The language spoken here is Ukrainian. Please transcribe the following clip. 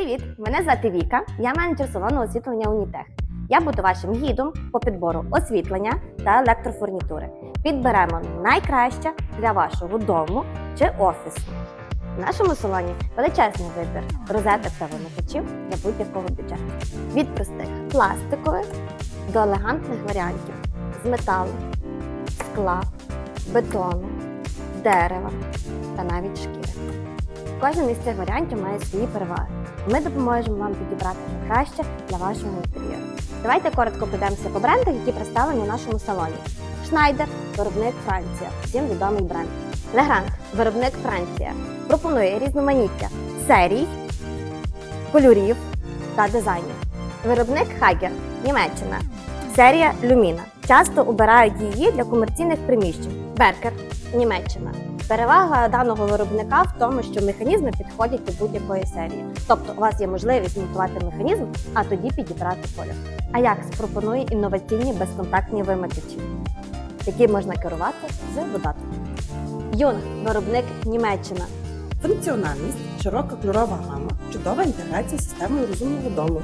Привіт! Мене звати Віка, я менеджер салону освітлення Унітех. Я буду вашим гідом по підбору освітлення та електрофурнітури. Підберемо найкраще для вашого дому чи офісу. В нашому салоні величезний вибір розеток та вимикачів для будь-якого бюджету. Від простих пластикових до елегантних варіантів з металу, скла, бетону, дерева та навіть шкіри. Кожен із цих варіантів має свої переваги. Ми допоможемо вам підібрати найкраще для вашого інтер'єру. Давайте коротко пройдемося по брендах, які представлені в нашому салоні. Шнайдер виробник Франція, всім відомий бренд. Легранг виробник Франція. Пропонує різноманіття серій, кольорів та дизайнів. Виробник Хагер Німеччина. Серія Люміна. Часто обирають її для комерційних приміщень. Беркер Німеччина. Перевага даного виробника в тому, що механізми підходять до будь-якої серії. Тобто у вас є можливість монтувати механізм, а тоді підібрати колір. Ajax пропонує інноваційні безконтактні вимикачі, які можна керувати з додатком. Юнг виробник Німеччина. Функціональність, широка кольорова гама, чудова інтеграція з системою розумного дому.